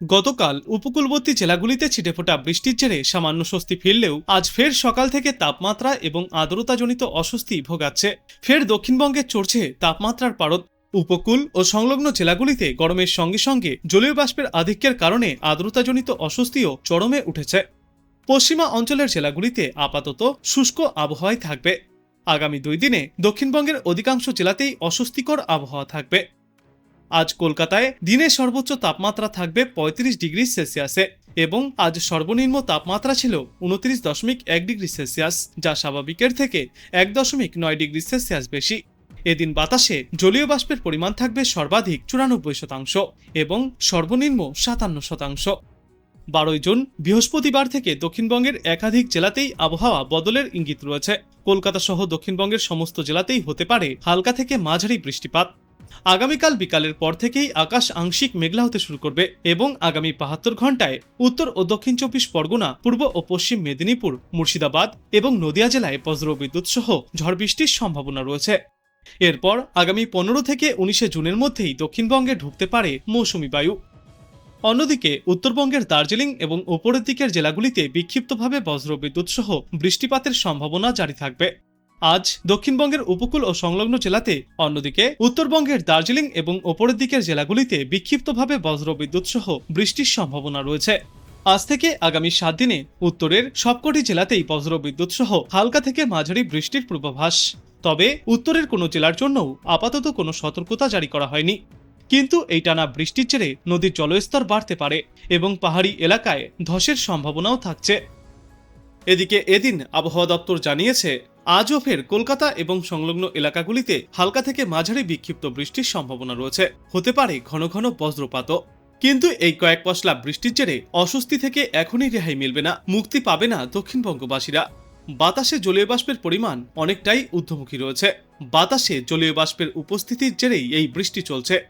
গতকাল উপকূলবর্তী জেলাগুলিতে ছিটেফোঁটা বৃষ্টির জেরে সামান্য স্বস্তি ফিরলেও আজ ফের সকাল থেকে তাপমাত্রা এবং আর্দ্রতাজনিত অস্বস্তি ভোগাচ্ছে। ফের দক্ষিণবঙ্গে চড়ছে তাপমাত্রার পারদ। উপকূল ও সংলগ্ন জেলাগুলিতে গরমের সঙ্গে সঙ্গে জলীয় বাষ্পের আধিক্যের কারণে আর্দ্রতাজনিত অস্বস্তিও চরমে উঠেছে। পশ্চিমা অঞ্চলের জেলাগুলিতে আপাতত শুষ্ক আবহাওয়াই থাকবে। আগামী দুই দিনে দক্ষিণবঙ্গের অধিকাংশ জেলাতেই অস্বস্তিকর আবহাওয়া থাকবে। আজ কলকাতায় দিনের সর্বোচ্চ তাপমাত্রা থাকবে পঁয়ত্রিশ ডিগ্রি সেলসিয়াসে এবং আজ সর্বনিম্ন তাপমাত্রা ছিল উনত্রিশ দশমিক এক ডিগ্রি সেলসিয়াস, যা স্বাভাবিকের থেকে এক দশমিক নয় ডিগ্রি সেলসিয়াস বেশি। এদিন বাতাসে জলীয় বাষ্পের পরিমাণ থাকবে সর্বাধিক চুরানব্বই শতাংশ এবং সর্বনিম্ন সাতান্ন শতাংশ। বারোই জুন, বৃহস্পতিবার থেকে দক্ষিণবঙ্গের একাধিক জেলাতেই আবহাওয়া বদলের ইঙ্গিত রয়েছে। কলকাতা সহ দক্ষিণবঙ্গের সমস্ত জেলাতেই হতে পারে হালকা থেকে মাঝারি বৃষ্টিপাত। আগামীকাল বিকালের পর থেকেই আকাশ আংশিক মেঘলা হতে শুরু করবে এবং আগামী বাহাত্তর ঘন্টায় উত্তর ও দক্ষিণ চব্বিশ পরগনা, পূর্ব ও পশ্চিম মেদিনীপুর, মুর্শিদাবাদ এবং নদিয়া জেলায় বজ্রবিদ্যুৎ সহ ঝড় বৃষ্টির সম্ভাবনা রয়েছে। এরপর আগামী পনেরো থেকে উনিশে জুনের মধ্যেই দক্ষিণবঙ্গে ঢুকতে পারে মৌসুমি বায়ু। অন্যদিকে উত্তরবঙ্গের দার্জিলিং এবং উপরের দিকের জেলাগুলিতে বিক্ষিপ্তভাবে বজ্রবিদ্যুৎ সহ বৃষ্টিপাতের সম্ভাবনা জারি থাকবে। আজ দক্ষিণবঙ্গের উপকূল ও সংলগ্ন জেলাতে অন্যদিকে উত্তরবঙ্গের দার্জিলিং এবং ওপরের দিকের জেলাগুলিতে বিক্ষিপ্তভাবে বজ্রবিদ্যুৎ সহ বৃষ্টির সম্ভাবনা রয়েছে। আজ থেকে আগামী সাত দিনে উত্তরের সবকটি জেলাতেই বজ্রবিদ্যুৎ সহ হালকা থেকে মাঝারি বৃষ্টির পূর্বাভাস। তবে উত্তরের কোনো জেলার জন্যও আপাতত কোনো সতর্কতা জারি করা হয়নি। কিন্তু এই টানা বৃষ্টির জেরে নদীর জলস্তর বাড়তে পারে এবং পাহাড়ি এলাকায় ধসের সম্ভাবনাও থাকছে। এদিকে এদিন আবহাওয়া দপ্তর জানিয়েছে আজও ফের কলকাতা এবং সংলগ্ন এলাকাগুলিতে হালকা থেকে মাঝারি বিক্ষিপ্ত বৃষ্টির সম্ভাবনা রয়েছে। হতে পারে ঘন ঘন বজ্রপাতও। কিন্তু এই কয়েক পশলা বৃষ্টির জেরে অস্বস্তি থেকে এখনই রেহাই মিলবে না, মুক্তি পাবে না দক্ষিণবঙ্গবাসীরা বাতাসে জলীয় বাষ্পের পরিমাণ অনেকটাই ঊর্ধ্বমুখী রয়েছে। বাতাসে জলীয় বাষ্পের উপস্থিতির জেরেই এই বৃষ্টি চলছে।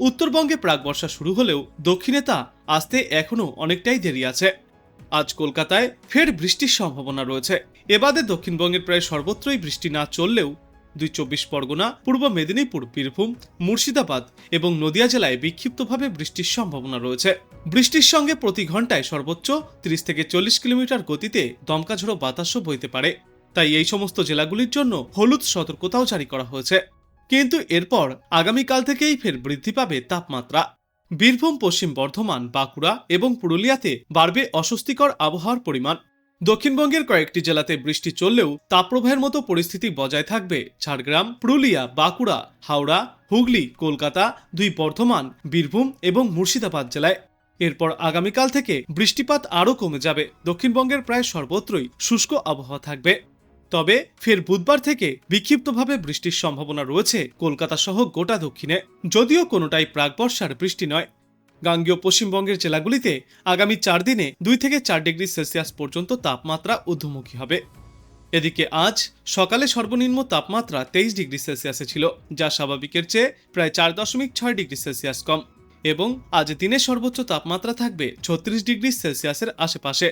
উত্তরবঙ্গে প্রাক বর্ষা শুরু হলেও দক্ষিণে তা আসতে এখনও অনেকটাই দেরি আছে। আজ কলকাতায় ফের বৃষ্টির সম্ভাবনা রয়েছে। এবাদে দক্ষিণবঙ্গের প্রায় সর্বত্রই বৃষ্টি না চললেও দুই চব্বিশ পরগনা, পূর্ব মেদিনীপুর, বীরভূম, মুর্শিদাবাদ এবং নদিয়া জেলায় বিক্ষিপ্তভাবে বৃষ্টির সম্ভাবনা রয়েছে। বৃষ্টির সঙ্গে প্রতি ঘন্টায় সর্বোচ্চ তিরিশ থেকে চল্লিশ কিলোমিটার গতিতে দমকা ঝোড়ো বাতাসও বইতে পারে। তাই এই সমস্ত জেলাগুলির জন্য হলুদ সতর্কতাও জারি করা হয়েছে। কিন্তু এরপর আগামীকাল থেকেই ফের বৃদ্ধি পাবে তাপমাত্রা। বীরভূম, পশ্চিম বর্ধমান, বাঁকুড়া এবং পুরুলিয়াতে বাড়বে অস্বস্তিকর আবহাওয়ার পরিমাণ। দক্ষিণবঙ্গের কয়েকটি জেলাতে বৃষ্টি চললেও তাপপ্রবাহের মতো পরিস্থিতি বজায় থাকবে। ঝাড়গ্রাম, পুরুলিয়া, বাঁকুড়া, হাওড়া, হুগলি, কলকাতা, দুই বর্ধমান, বীরভূম এবং মুর্শিদাবাদ জেলায়। এরপর আগামীকাল থেকে বৃষ্টিপাত আরও কমে যাবে। দক্ষিণবঙ্গের প্রায় সর্বত্রই শুষ্ক আবহাওয়া থাকবে। তবে ফের বুধবার থেকে বিক্ষিপ্তভাবে বৃষ্টির সম্ভাবনা রয়েছে কলকাতা সহ গোটা দক্ষিণে, যদিও কোনোটাই প্রাক বর্ষার বৃষ্টি নয়। গাঙ্গীয় পশ্চিমবঙ্গের জেলাগুলিতে আগামী চার দিনে দুই থেকে চার ডিগ্রি সেলসিয়াস পর্যন্ত তাপমাত্রা ঊর্ধ্বমুখী হবে। এদিকে আজ সকালে সর্বনিম্ন তাপমাত্রা তেইশ ডিগ্রি সেলসিয়াসে ছিল, যা স্বাভাবিকের চেয়ে প্রায় চার দশমিক ছয় ডিগ্রি সেলসিয়াস কম এবং আজ দিনের সর্বোচ্চ তাপমাত্রা থাকবে ছত্রিশ ডিগ্রি সেলসিয়াসের আশেপাশে।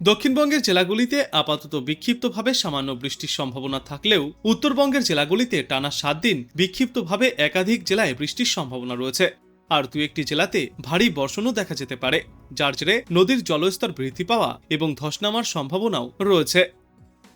দক্ষিণবঙ্গের জেলাগুলিতে আপাতত বিক্ষিপ্তভাবে সামান্য বৃষ্টির সম্ভাবনা থাকলেও উত্তরবঙ্গের জেলাগুলিতে টানা সাত দিন বিক্ষিপ্তভাবে একাধিক জেলায় বৃষ্টির সম্ভাবনা রয়েছে। আর দু একটি জেলাতে ভারী বর্ষণও দেখা যেতে পারে, যার জেরে নদীর জলস্তর বৃদ্ধি পাওয়া এবং ধস নামার সম্ভাবনাও রয়েছে।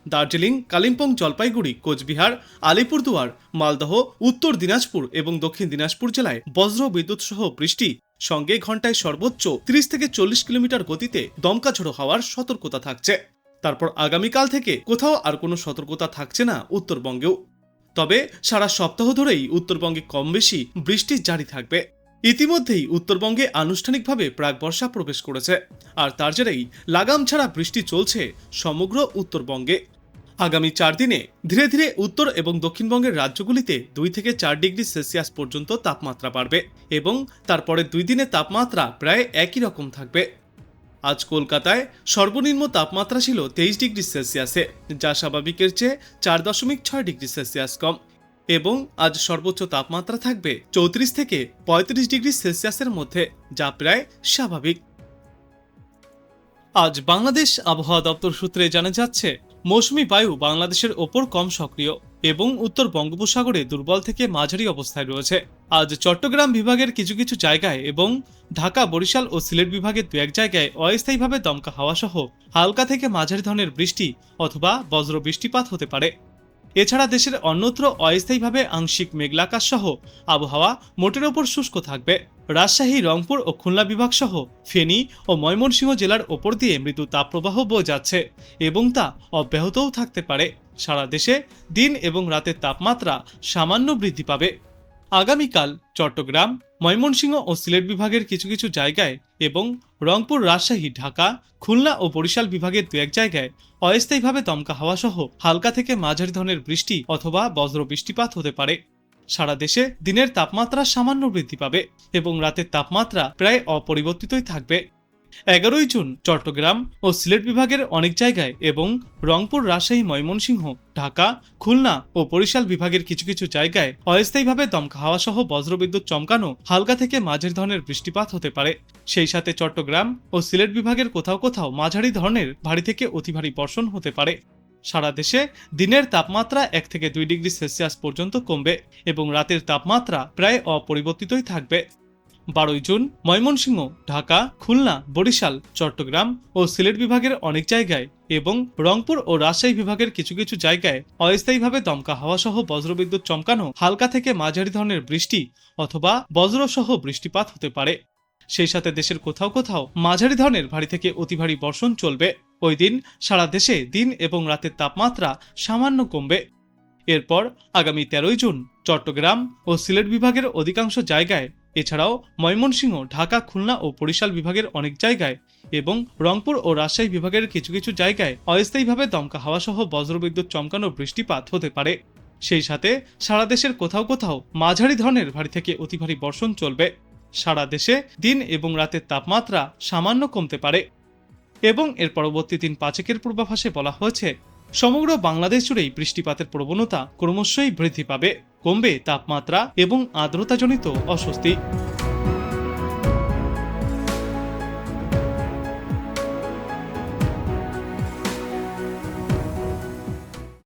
দার্জিলিং, কালিম্পং, জলপাইগুড়ি, কোচবিহার, আলিপুরদুয়ার, মালদহ, উত্তর দিনাজপুর এবং দক্ষিণ দিনাজপুর জেলায় বজ্র বিদ্যুৎ সহ বৃষ্টি সঙ্গে ঘন্টায় সর্বোচ্চ 30 থেকে চল্লিশ কিলোমিটার গতিতে দমকা ঝোড়ো হওয়ার সতর্কতা থাকছে। তারপর আগামীকাল থেকে কোথাও আর কোনো সতর্কতা থাকছে না উত্তরবঙ্গেও। তবে সারা সপ্তাহ ধরেই উত্তরবঙ্গে কম বেশি বৃষ্টি জারি থাকবে। ইতিমধ্যেই উত্তরবঙ্গে আনুষ্ঠানিকভাবে প্রাক বর্ষা প্রবেশ করেছে। আর তার জেরেই লাগাম ছাড়া বৃষ্টি চলছে সমগ্র উত্তরবঙ্গে। আগামী চার দিনে ধীরে ধীরে উত্তর এবং দক্ষিণবঙ্গের রাজ্যগুলিতে দুই থেকে চার ডিগ্রি সেলসিয়াস পর্যন্ত তাপমাত্রা বাড়বে এবং তারপরে দুই দিনে তাপমাত্রা প্রায় একই রকম থাকবে। আজ কলকাতায় সর্বনিম্ন তাপমাত্রা ছিল তেইশ ডিগ্রি সেলসিয়াসে, যা স্বাভাবিকের চেয়ে চার দশমিক ছয় ডিগ্রি সেলসিয়াস কম এবং আজ সর্বোচ্চ তাপমাত্রা থাকবে চৌত্রিশ থেকে পঁয়ত্রিশ ডিগ্রি সেলসিয়াসের মধ্যে, যা প্রায় স্বাভাবিক। আজ বাংলাদেশ আবহাওয়া দপ্তর সূত্রে জানা যাচ্ছে মৌসুমি বায়ু বাংলাদেশের ওপর কম সক্রিয় এবং উত্তর বঙ্গোপসাগরে দুর্বল থেকে মাঝারি অবস্থায় রয়েছে। আজ চট্টগ্রাম বিভাগের কিছু কিছু জায়গায় এবং ঢাকা, বরিশাল ও সিলেট বিভাগের দু এক জায়গায় অস্থায়ীভাবে দমকা হাওয়া সহ হালকা থেকে মাঝারি ধরনের বৃষ্টি অথবা বজ্র বৃষ্টিপাত হতে পারে। এছাড়া দেশের অন্যত্র অস্থায়ীভাবে আংশিক মেঘলাকাশ সহ আবহাওয়া মোটের ওপর শুষ্ক থাকবে। রাজশাহী, রংপুর ও খুলনা বিভাগ সহ ফেনী ও ময়মনসিংহ জেলার ওপর দিয়ে মৃদু তাপপ্রবাহ বয়ে যাচ্ছে এবং তা অব্যাহতও থাকতে পারে। সারা দেশে দিন এবং রাতের তাপমাত্রা সামান্য বৃদ্ধি পাবে। আগামীকাল চট্টগ্রাম, ময়মনসিংহ ও সিলেট বিভাগের কিছু কিছু জায়গায় এবং রংপুর, রাজশাহী, ঢাকা, খুলনা ও বরিশাল বিভাগের দু এক জায়গায় অস্থায়ীভাবে দমকা হাওয়া সহ হালকা থেকে মাঝারি ধরনের বৃষ্টি অথবা বজ্র বৃষ্টিপাত হতে পারে। সারা দেশে দিনের তাপমাত্রা সামান্য বৃদ্ধি পাবে এবং রাতের তাপমাত্রা প্রায় অপরিবর্তিতই থাকবে। এগারোই জুন চট্টগ্রাম ও সিলেট বিভাগের অনেক জায়গায় এবং রংপুর, রাজশাহী, ময়মনসিংহ, ঢাকা, খুলনা ও বরিশাল বিভাগের কিছু কিছু জায়গায় অস্থায়ীভাবে দমকা হাওয়া সহ বজ্রবিদ্যুৎ চমকানো হালকা থেকে মাঝারি ধরনের বৃষ্টিপাত হতে পারে। সেই সাথে চট্টগ্রাম ও সিলেট বিভাগের কোথাও কোথাও মাঝারি ধরনের ভারী থেকে অতি ভারী বর্ষণ হতে পারে। সারা দেশে দিনের তাপমাত্রা এক থেকে দুই ডিগ্রি সেলসিয়াস পর্যন্ত কমবে এবং রাতের তাপমাত্রা প্রায় অপরিবর্তিতই থাকবে। বারোই জুন, ময়মনসিংহ, ঢাকা, খুলনা, বরিশাল, চট্টগ্রাম ও সিলেট বিভাগের অনেক জায়গায় এবং রংপুর ও রাজশাহী বিভাগের কিছু কিছু জায়গায় অস্থায়ীভাবে দমকা হাওয়া সহ বজ্রবিদ্যুৎ চমকানো হালকা থেকে মাঝারি ধরনের বৃষ্টি অথবা বজ্রসহ বৃষ্টিপাত হতে পারে। সেই সাথে দেশের কোথাও কোথাও মাঝারি ধরনের ভারী থেকে অতি ভারী বর্ষণ চলবে। ওই দিন সারা দেশে দিন এবং রাতের তাপমাত্রা সামান্য কমবে। এরপর আগামী তেরোই জুন, চট্টগ্রাম ও সিলেট বিভাগের অধিকাংশ জায়গায় এছাড়াও ময়মনসিংহ, ঢাকা, খুলনা ও বরিশাল বিভাগের অনেক জায়গায় এবং রংপুর ও রাজশাহী বিভাগের কিছু কিছু জায়গায় অস্থায়ীভাবে দমকা হাওয়া সহ বজ্রবিদ্যুৎ চমকানো বৃষ্টিপাত হতে পারে। সেই সাথে সারা দেশের কোথাও কোথাও মাঝারি ধরনের ভারী থেকে অতি ভারী বর্ষণ চলবে। সারা দেশে দিন এবং রাতের তাপমাত্রা সামান্য কমতে পারে। এবং এর পরবর্তী দিন পাচেকের পূর্বাভাসে বলা হয়েছে, সমগ্র বাংলাদেশ জুড়েই বৃষ্টিপাতের প্রবণতা ক্রমশই বৃদ্ধি পাবে। কমবে তাপমাত্রা এবং আর্দ্রতাজনিত অস্বস্তি।